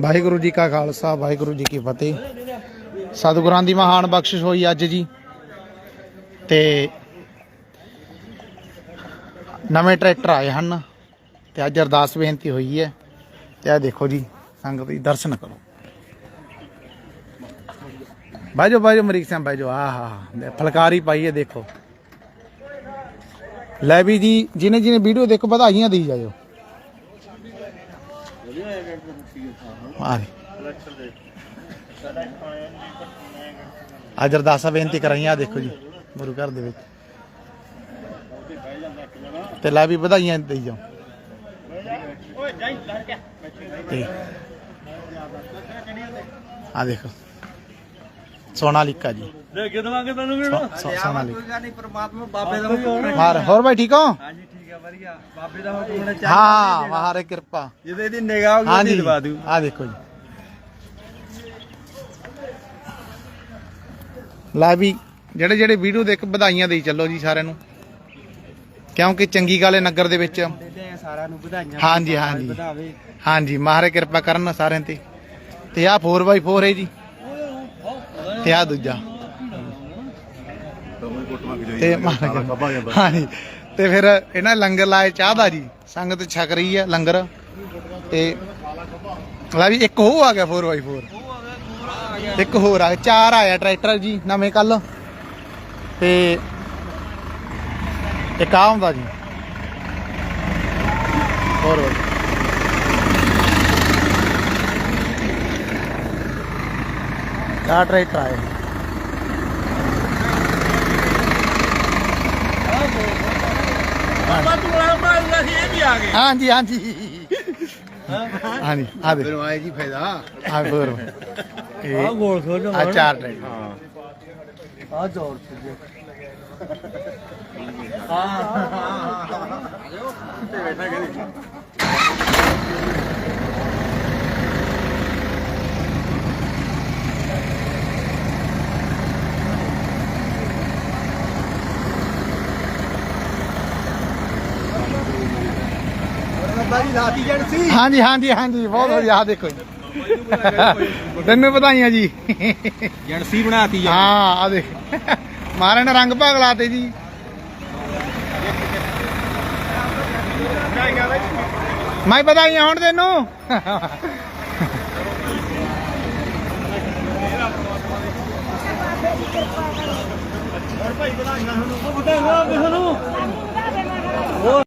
ਵਾਹਿਗੁਰੂ ਜੀ ਕਾ ਖਾਲਸਾ, ਵਾਹਿਗੁਰੂ ਜੀ ਕੀ ਫਤਿਹ। ਸਤਿਗੁਰਾਂ ਦੀ ਮਹਾਨ ਬਖਸ਼ਿਸ਼ ਹੋਈ ਅੱਜ ਜੀ। ਤੇ ਨਵੇਂ ਟਰੈਕਟਰ ਆਏ ਹਨ ਤੇ ਅੱਜ ਅਰਦਾਸ ਬੇਨਤੀ ਹੋਈ ਹੈ। ਤੇ ਆ ਦੇਖੋ ਜੀ, ਸੰਗਤ ਜੀ, ਦਰਸ਼ਨ ਕਰੋ। ਬਾਜੋ ਬਾਜੋ ਮਰੀਕ ਸਿੰਘ ਬਾਜੋ। ਆਹ ਹਾ ਫਲਕਾਰੀ ਪਾਈ ਹੈ, ਦੇਖੋ। ਲੈ ਵੀ ਜੀ ਜਿਹਨੇ ਜਿਹਨੇ ਵੀਡੀਓ ਦੇਖੋ, ਵਧਾਈਆਂ ਦੇਈ ਜਾਇਓ। ਆ ਦੇ ਅੱਜ ਅਰਦਾਸਾਂ ਬੇਨਤੀ ਕਰਾਈਆਂ ਦੇਖੋ ਜੀ ਗੁਰੂ ਘਰ ਦੇ ਵਿੱਚ। ਤੇ ਲੈ ਵੀ ਵਧਾਈਆਂ ਦੇਈ ਜਾਓ। ਤੇ ਆ ਦੇਖੋ ਸੋਨਾਲੀਕਾ ਜੀ। ਦੇ ਕੇ ਦਵਾਂਗੇ ਤੈਨੂੰ ਵੀ ਸੋ- ਸੋਨਾਲੀਕਾ ਗੱਲ ਨਹੀਂ ਪ੍ਰਮਾਤਮਾ ਬਾਬੇ ਦਾ ਹੁਕਮ ਮਾਰ ਹੋਰ ਭਾਈ ਠੀਕ ਹੋ? ਆ ਵਧੀਆ ਬਾਬੇ ਦਾ ਹੁਕਮ ਨੇ ਹਾਂ ਮਹਾਰੇ ਕਿਰਪਾ। ਜਿਹਦੇ ਇਹਦੀ ਨਿਗਾਹ ਹੋਗੀ ਹਾਂਜੀ ਉਹਦੀ ਦਵਾ ਦੂ ਆ ਦੇਖੋ ਜੀ। ਲੈ ਵੀ ਜਿਹੜੇ ਜਿਹੜੇ ਵੀਡੀਓ ਦੇਖ ਵਧਾਈਆਂ ਦੇਈ ਚੱਲੋ ਜੀ ਸਾਰਿਆਂ ਨੂੰ। ਕਿਉਂਕਿ ਚੰਗੀ ਗੱਲ ਹੈ ਨਗਰ ਦੇ ਵਿੱਚ। ਦਿੰਦੇ ਆ ਸਾਰਿਆਂ ਨੂੰ ਵਧਾਈਆਂ। ਹਾਂਜੀ, ਹਾਂਜੀ। ਵਧਾਵੇ। ਹਾਂਜੀ ਮਹਾਰੇ ਕਿਰਪਾ ਕਰਨ ਸਾਰਿਆਂ ਤੇ। ਤੇ ਆ 4x4 ਹੈ ਜੀ। ਤੇ ਆ ਦੂਜਾ। ਤੇ ਹਾਂਜੀ। ਤੇ ਫਿਰ ਇਹਨਾਂ ਲੰਗਰ ਲਾਏ ਚਾਹ ਦਾ ਜੀ। ਸੰਗਤ ਛਕ ਰਹੀ ਹੈ ਲੰਗਰ। ਤੇ ਲੈ ਵੀ ਇੱਕ ਹੋ ਆ ਗਿਆ 4x4 ਇੱਕ ਹੋਰ ਆ ਗਿਆ। ਚਾਰ ਆਇਆ ਟਰੈਕਟਰ ਜੀ ਨਵੇਂ ਕੱਲ। ਤੇ ਇੱਕ ਆ ਹੁੰਦਾ ਜੀ। ਹੋਰ ਹੋਰ। ਆ ਟਰੈਕਟਰ ਆਏ ਬਾਬਾ ਤੂੰ ਬੜਾ ਮਾਰਦਾ ਸੀ ਇਹ ਵੀ ਆ ਗਏ। ਹਾਂਜੀ ਹਾਂਜੀ। ਹਾਂਜੀ ਆ ਦੇ। ਫਿਰ ਆਏ ਜੀ ਫਾਇਦਾ? ਆ ਹੋਰ। ਆ ਗੋਲ ਖੋਲ ਆ ਚਾਰ ਟਰੈਕਟਰ ਆ ਜੋੜ ਤੇ ਹਾਂ ਬਾਜੀ ਲਾਤੀ ਜਣ ਸੀ। ਹਾਂਜੀ ਹਾਂਜੀ ਹਾਂਜੀ ਬਹੁਤ ਵਧੀਆ ਆ ਦੇਖੋ ਜੀ। ਤੈਨੂੰ ਵਧਾਈਆਂ ਜੀ। ਜਣਸੀ ਬਣਾਤੀ ਹਾਂ ਆ ਦੇਖ। ਮਾਰੇ ਨੇ ਰੰਗ ਭਾਗ ਲਾਤੇ ਜੀ। ਮੈਂ ਵਧਾਈਆਂ ਹੁਣ ਤੈਨੂੰ। ਭਾਈ ਬਣਾਈਆਂ ਸਾਨੂੰ। ਉਹ ਬਤਾ ਕਿਸ ਨੂੰ